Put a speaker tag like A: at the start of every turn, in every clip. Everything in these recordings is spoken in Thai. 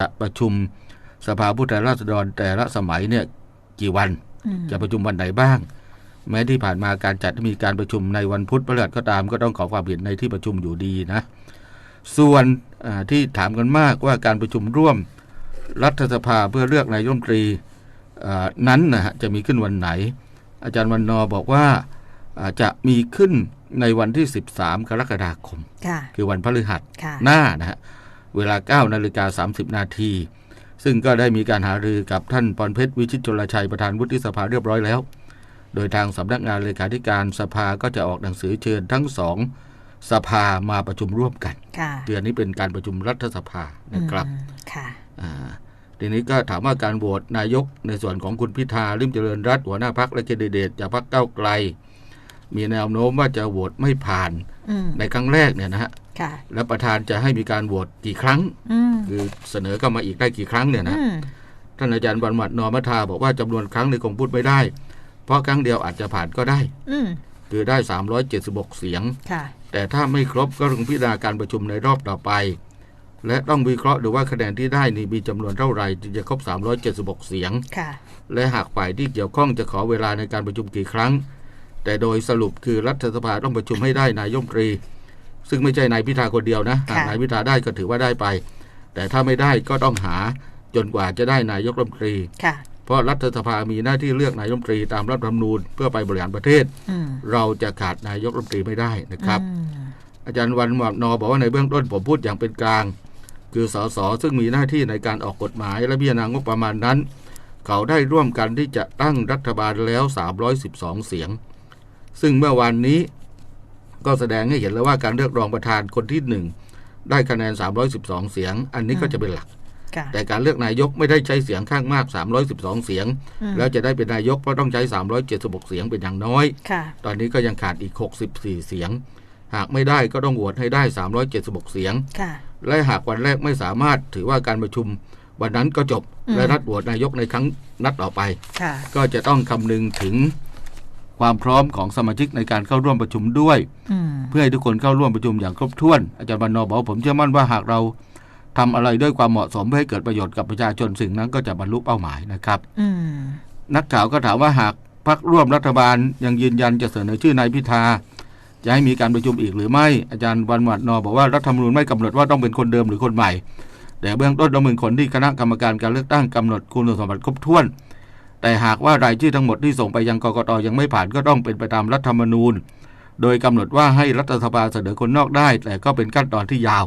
A: จะประชุมสภาผู้แทนราษฎรแต่ละสมัยเนี่ยกี่วัน
B: อืม
A: จะประชุมวันไหนบ้าง แม้ที่ผ่านมาการจัดให้มีการประชุมในวันพุธพฤหัสก็ตามก็ต้องขอความเห็นในที่ประชุมอยู่ดีนะ ส่วนอ่าที่ถามกันมากว่าการประชุมร่วมรัฐสภาเพื่อเลือกนายกรัฐมนตรีอ่านั้นนะฮะจะมีขึ้นวันไหน อาจารย์วันนอร์บอกว่าอ่าจะมีขึ้นในวันที่ 13 กรกฎาคม
B: ค่ะ
A: คือวันพฤหัส
B: ค่ะ
A: หน้านะฮะ เวลา 9 นาฬิกา 30 นาที ซึ่งก็ได้มีการหารือกับท่านพรเพชรวิชิตชลชัยประธานวุฒิสภาเรียบร้อยแล้ว โดยทางสำนักงานเลขาธิการสภาก็จะออกหนังสือเชิญทั้งสองสภามาประชุมร่วมกัน
B: ค่ะ
A: เดือนนี้เป็นการประชุมรัฐสภานะครับ
B: อืมค่ะ
A: อ่าทีนี้ก็ถามว่าการโหวตนายกในส่วนของคุณพิธาลิมเจริญรัตน์หัวหน้าพักและแคนดิเดตจากพักเก้าวไกล มีแนวโน้มว่าจะโหวตไม่ผ่าน
B: อืม
A: ในครั้งแรกเนี่ยนะฮะ
B: ค่ะ
A: และประธานจะให้มีการโหวตกี่ครั้ง
B: อืม
A: คือเสนอเข้ามาอีกได้กี่ครั้งเนี่ยนะ
B: อืม
A: ท่านอาจารย์วันหมัดนอมัทาบอกว่าจำนวนครั้งในคงพูดไม่ได้ เพราะครั้งเดียวอาจจะผ่านก็ได้
B: อืม
A: คือได้ 376 เสียง
B: ค่ะ
A: แต่ถ้าไม่ครบก็ต้องพิจารณาการประชุมในรอบต่อไป และต้องวิเคราะห์ดูว่าคะแนนที่ได้นี่มีจำนวนเท่าไหร่จึงจะครบ 376 เสียง
B: ค่ะ
A: และหากฝ่ายที่เกี่ยวข้องจะขอเวลาในการประชุมกี่ครั้ง แต่โดยสรุปคือรัฐสภาต้องประชุมให้ได้นายกรัฐมนตรี ซึ่งไม่ใช่นายพิธาคนเดียวนะหาก
B: ค่ะ
A: นายพิธาได้ก็ถือว่าได้ไป แต่ถ้าไม่ได้ก็ต้องหาจนกว่าจะได้นายกรัฐมนตรี
B: ค่ะ
A: เพราะรัฐสภามีหน้าที่เลือกนายกรัฐมนตรีตามรัฐธรรมนูญเพื่อไปบริหารประเทศ
B: อืม
A: เราจะขาดนายกรัฐมนตรีไม่ได้นะครับ
B: อืม
A: อาจารย์วันหมอบนอบอกว่าในเบื้องต้นผมพูดอย่างเป็นกลาง คือสสซึ่งมีหน้าที่ในการออกกฎหมายและพิจารณางบประมาณนั้น เขาได้ร่วมกันที่จะตั้งรัฐบาลแล้ว 312 เสียง ซึ่งเมื่อวานนี้ก็แสดงให้เห็นแล้วว่าการเลือกรองประธานคนที่หนึ่งได้คะแนน 312 เสียง อันนี้ก็จะเป็นหลัก
B: ค่ะ
A: แต่การเลือกนายกไม่ได้ใช้เสียงข้างมาก 312 เสียง
B: อืม
A: แล้วจะได้เป็นนายกเพราะต้องใช้ 376 เสียงเป็นอย่างน้อย
B: ค่ะ
A: ตอนนี้ก็ยังขาดอีก 64 เสียง หากไม่ได้ก็ต้องโหวตให้ได้ 376 เสียง
B: ค่ะ
A: และหากวันแรกไม่สามารถถือว่าการประชุมวันนั้นก็จบ
B: อืม
A: และนัดโหวตนายกในครั้งนัดต่อไป
B: ค่ะ
A: ก็จะต้องคำนึงถึง ความพร้อมของสมาชิกในการเข้าร่วมประชุมด้วย
B: อืม
A: เพื่อให้ทุกคนเข้าร่วมประชุมอย่างครบถ้วน อาจารย์บรรณอบอกว่าผมเชื่อมั่นว่าหากเราทำอะไรด้วยความเหมาะสมเพื่อให้เกิดประโยชน์กับประชาชนสิ่งนั้นก็จะบรรลุเป้าหมายนะครับ
B: อืม
A: นักข่าวก็ถามว่าหากพรรคร่วมรัฐบาลยังยืนยันจะเสนอชื่อนายพิธาจะให้มีการประชุมอีกหรือไม่อาจารย์วันหวัดนอบอกว่ารัฐธรรมนูญไม่กำหนดว่าต้องเป็นคนเดิมหรือคนใหม่ แต่เบื้องต้นต้องเป็นคนที่คณะกรรมการการเลือกตั้งกำหนดคุณสมบัติครบถ้วน แต่หากว่ารายชื่อทั้งหมดที่ส่งไปยังกกตยังไม่ผ่านก็ต้องเป็นไปตามรัฐธรรมนูญ โดยกำหนดว่าให้รัฐสภาเสนอคนนอกได้ แต่ก็เป็นขั้นตอนที่ยาว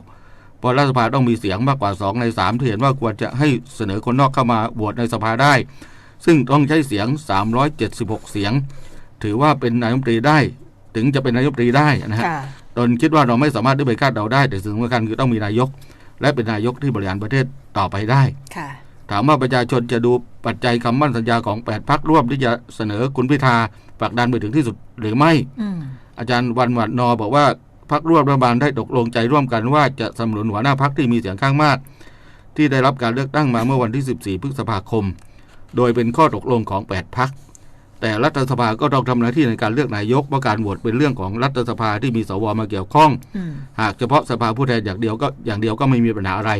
A: เพราะรัฐสภาต้องมีเสียงมากกว่า 2 ใน3ที่เห็นว่าควรจะให้เสนอคนนอกเข้ามาโหวตในสภาได้ ซึ่งต้องใช้เสียง 376 เสียง ถือว่าเป็นนายกรัฐมนตรีได้ ถึงจะเป็นนายกรัฐมนตรีได้นะฮะ
B: ค่ะ
A: ตนคิดว่าเราไม่สามารถได้ไปคาดเดาได้ แต่สิ่งสำคัญคือต้องมีนายก และเป็นนายกที่บริหารประเทศต่อไปได้
B: ค่ะ
A: ถามว่าประชาชนจะดูปัจจัยคำมั่นสัญญาของ8พักร่วมที่จะเสนอคุณพิธาผลักดันไปถึงที่สุดหรือไม่
B: อืม
A: อาจารย์วันหวัดนอบอกว่าพักร่วมรัฐบาลได้ตกลงใจร่วมกันว่าจะสนับสนุนหัวหน้าพักที่มีเสียงข้างมาก ที่ได้รับการเลือกตั้งมาเมื่อวันที่ 14 พฤษภาคม โดยเป็นข้อตกลงของ 8พักแต่รัฐสภาก็ต้องทำหน้าที่ในการเลือกนายกเพราะการโหวตเป็นเรื่องของรัฐสภาที่มีสวมาเกี่ยวข้อง
B: อืม
A: หากเฉพาะสภาผู้แทนอย่างเดียวก็อย่างเดียวก็ไม่มีปัญหาอะไร